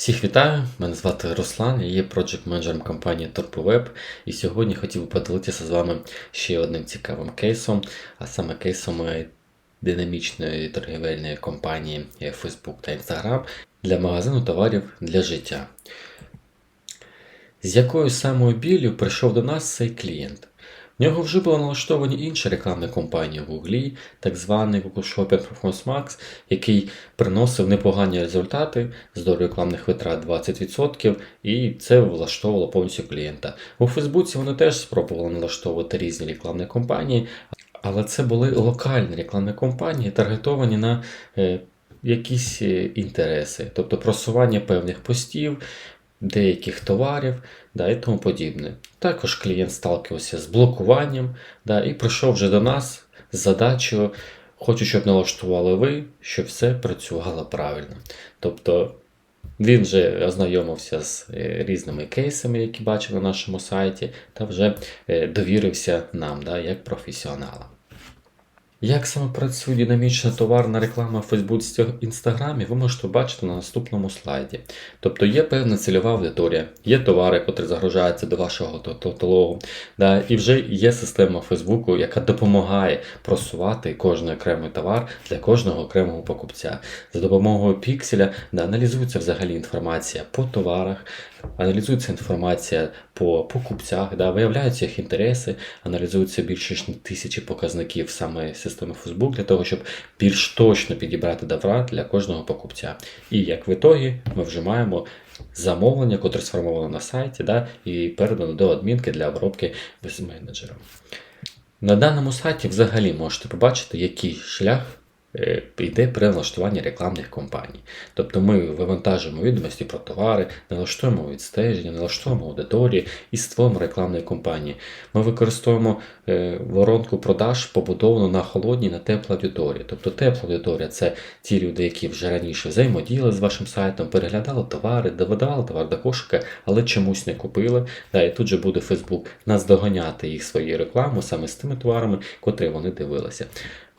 Всіх вітаю! Мене звати Руслан, я є проджект менеджером компанії TorpoWeb, і сьогодні хотів би поділитися з вами ще одним цікавим кейсом, а саме кейсом динамічної торгівельної компанії Facebook та Instagram для магазину товарів для життя. З якою самою біллю прийшов до нас цей клієнт? В нього вже були налаштовані інші рекламні компанії в Google, так званий Google Shopping Performance Max, який приносив непогані результати з долею рекламних витрат 20%, і це влаштовувало повністю клієнта. У Фейсбуці вони теж спробували налаштовувати різні рекламні компанії, але це були локальні рекламні компанії, таргетовані на е, якісь е, інтереси, тобто просування певних постів, деяких товарів да, і тому подібне. Також клієнт сталкивався з блокуванням да, і прийшов вже до нас з задачею, хочу, щоб налаштували ви, щоб все працювало правильно. Тобто він вже ознайомився з е, різними кейсами, які бачив на нашому сайті, та вже е, довірився нам, да, як професіоналам. Як саме працює динамічна товарна реклама в Фейсбуці та Інстаграмі, ви можете бачити на наступному слайді. Тобто є певна цільова аудиторія, є товари, котрі загружаються до вашого каталогу, да, і вже є система Фейсбуку, яка допомагає просувати кожен окремий товар для кожного окремого покупця. За допомогою пікселя да, аналізується взагалі інформація по товарах, аналізується інформація по покупцях, да, виявляються їх інтереси, аналізуються більше ніж тисячі показників саме системи Facebook для того, щоб більш точно підібрати товар для кожного покупця. І як в ітогі ми вже маємо замовлення, котре сформовано на сайті, да, і передано до адмінки для обробки з менеджером. На даному сайті взагалі можете побачити, який шлях йде при налаштуванні рекламних кампаній. Тобто ми вивантажуємо відомості про товари, налаштуємо відстеження, налаштуємо аудиторії і створимо рекламні кампанії. Ми використовуємо е, воронку продаж, побудовану на холодній, на теплій аудиторії. Тобто тепла аудиторія це ті люди, які вже раніше взаємодіяли з вашим сайтом, переглядали товари, додавали товар до кошика, але чомусь не купили. Да, і тут же буде Facebook наздоганяти їх своєю рекламою саме з тими товарами, котрі вони дивилися.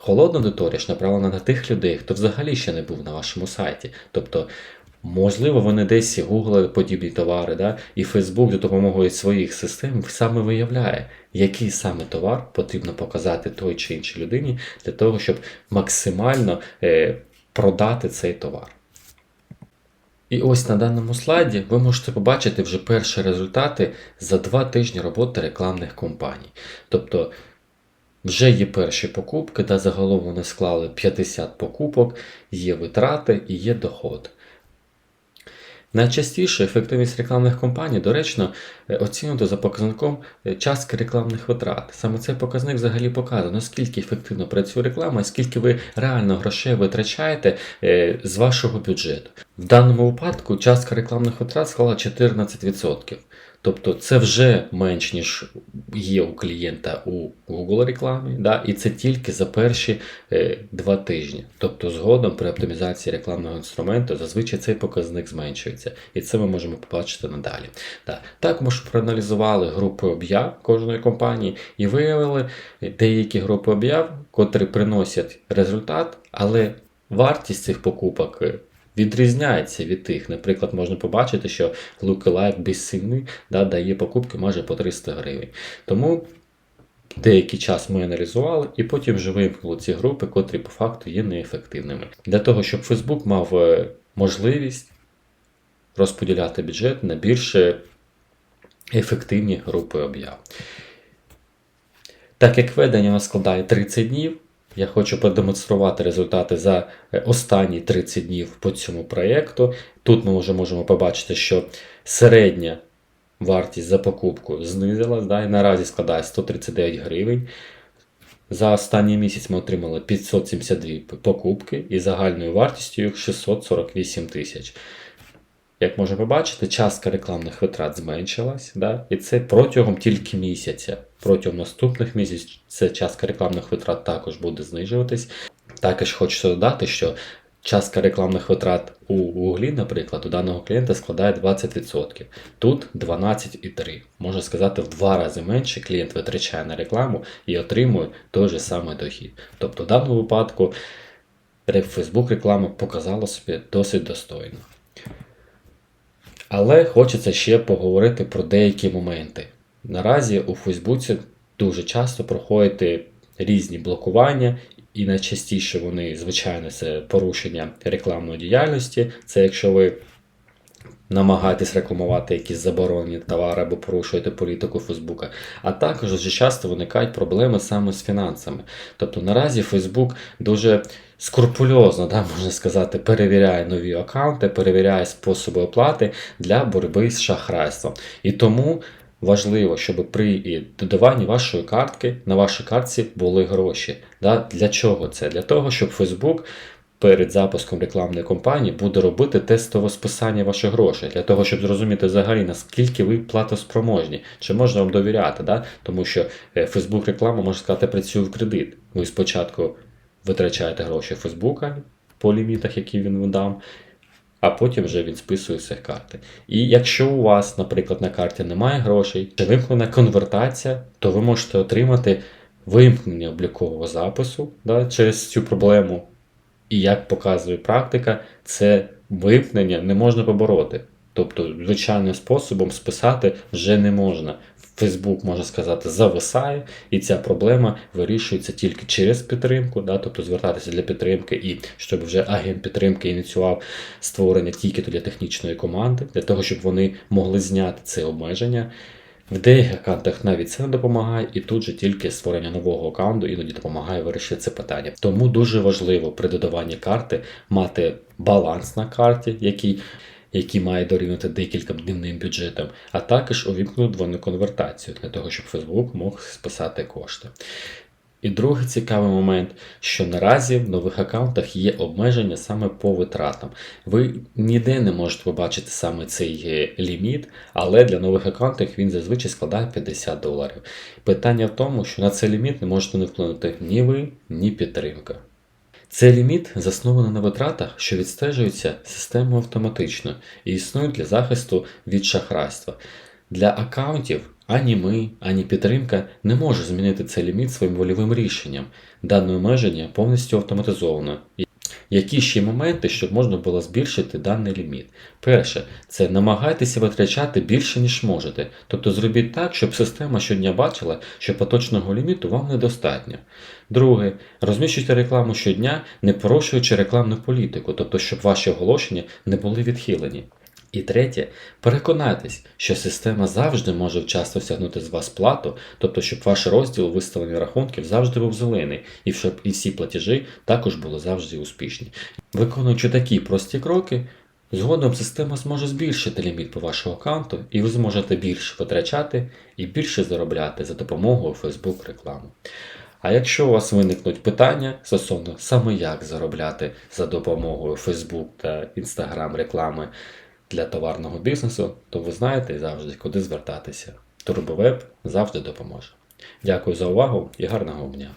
Холодна аудиторія ж направлена на тих людей, хто взагалі ще не був на вашому сайті. Тобто, можливо, вони десь гуглили подібні товари, да? і Facebook за допомогою своїх систем саме виявляє, який саме товар потрібно показати той чи іншій людині для того, щоб максимально е, продати цей товар. І ось на даному слайді ви можете побачити вже перші результати за два тижні роботи рекламних компаній. Тобто вже є перші покупки, та загалом вони склали 50 покупок, є витрати і є доход. Найчастіше ефективність рекламних кампаній доречно е, оцінювати за показником е, частки рекламних витрат. Саме цей показник взагалі показує, наскільки ефективно працює реклама скільки ви реально грошей витрачаєте е, з вашого бюджету. В даному випадку частка рекламних витрат склала 14%. Тобто це вже менш, ніж є у клієнта у Google рекламі, да? і це тільки за перші е, два тижні. Тобто, згодом при оптимізації рекламного інструменту зазвичай цей показник зменшується. І це ми можемо побачити надалі. Да. Також проаналізували групи об'яв кожної компанії і виявили деякі групи об'яв, котрі приносять результат, але вартість цих покупок. Відрізняється від тих. Наприклад, можна побачити, що lookalike без да, дає покупки майже по 300 гривень. Тому деякий час ми аналізували і потім вже вимкнули ці групи, котрі по факту є неефективними. Для того, щоб Facebook мав е, можливість розподіляти бюджет на більш е, ефективні групи об'яв. Так як ведення складає 30 днів, я хочу продемонструвати результати за е, останні 30 днів по цьому проєкту. Тут ми вже можемо побачити, що середня вартість за покупку знизилась, да, і наразі складає 139 гривень. За останній місяць ми отримали 572 покупки і загальною вартістю їх 648 тисяч. Як можна побачити, частка рекламних витрат зменшилась, да? і це протягом тільки місяця. Протягом наступних місяців ця частка рекламних витрат також буде знижуватись. Також хочу додати, що частка рекламних витрат у Google, наприклад, у даного клієнта складає 20%. Тут 12,3%. Можна сказати, в два рази менше клієнт витрачає на рекламу і отримує той же самий дохід. Тобто, в даному випадку Facebook реклама показала собі досить достойно. Але хочеться ще поговорити про деякі моменти. Наразі у Фейсбуці дуже часто проходять різні блокування, і найчастіше вони, звичайно, це порушення рекламної діяльності. Це якщо ви намагаєтесь рекламувати якісь заборонені товари або порушуєте політику Фейсбука. А також дуже часто виникають проблеми саме з фінансами. Тобто наразі Фейсбук дуже скрупульозно, да, можна сказати, перевіряє нові аккаунти, перевіряє способи оплати для боротьби з шахрайством. І тому. Важливо, щоб при додаванні вашої картки на вашій картці були гроші. Для чого це? Для того, щоб Facebook перед запуском рекламної кампанії буде робити тестове списання ваших грошей, для того, щоб зрозуміти взагалі, наскільки ви платоспроможні, чи можна вам довіряти. Да? Тому що е, Facebook реклама, можна сказати, працює в кредит. Ви спочатку витрачаєте гроші Фейсбука по лімітах, які він вам дав, а потім вже він списує з цих карти. І якщо у вас, наприклад, на карті немає грошей, чи вимкнена конвертація, то ви можете отримати вимкнення облікового запису да, через цю проблему. І як показує практика, це вимкнення не можна побороти. Тобто, звичайним способом списати вже не можна. Фейсбук, можна сказати, зависає, і ця проблема вирішується тільки через підтримку, да, тобто звертатися для підтримки, і щоб вже агент підтримки ініціював створення тільки для технічної команди, для того, щоб вони могли зняти це обмеження. В деяких аккаунтах навіть це не допомагає, і тут же тільки створення нового аккаунту іноді допомагає вирішити це питання. Тому дуже важливо при додаванні карти мати баланс на карті, який який має дорівнювати декілька днівним бюджетом, а також увімкнути двойну конвертацію для того, щоб Facebook мог списати кошти. І другий цікавий момент, що наразі в нових аккаунтах є обмеження саме по витратам. Ви ніде не можете побачити саме цей е, ліміт, але для нових аккаунтів він зазвичай складає 50 доларів. Питання в тому, що на цей ліміт не можете не вплинути ні ви, ні підтримка. Цей ліміт заснований на витратах, що відстежуються системою автоматично і існують для захисту від шахрайства. Для аккаунтів ані ми, ані підтримка не може змінити цей ліміт своїм вольовим рішенням. Дане обмеження повністю автоматизовано. Які ще моменти, щоб можна було збільшити даний ліміт? Перше, це намагайтеся витрачати більше, ніж можете. Тобто зробіть так, щоб система щодня бачила, що поточного ліміту вам недостатньо. Друге, розміщуйте рекламу щодня, не порушуючи рекламну політику, тобто, щоб ваші оголошення не були відхилені. І третє, переконайтесь, що система завжди може вчасно стягнути з вас плату, тобто, щоб ваш розділ виставлення рахунків завжди був зелений, і щоб і всі платежі також були завжди успішні. Виконуючи такі прості кроки, згодом система зможе збільшити ліміт по вашому аккаунту, і ви зможете більше витрачати і більше заробляти за допомогою Facebook реклами. А якщо у вас виникнуть питання стосовно саме як заробляти за допомогою Facebook та Instagram реклами, для товарного бізнесу, то ви знаєте завжди, куди звертатися. Турбовеб завжди допоможе. Дякую за увагу і гарного дня!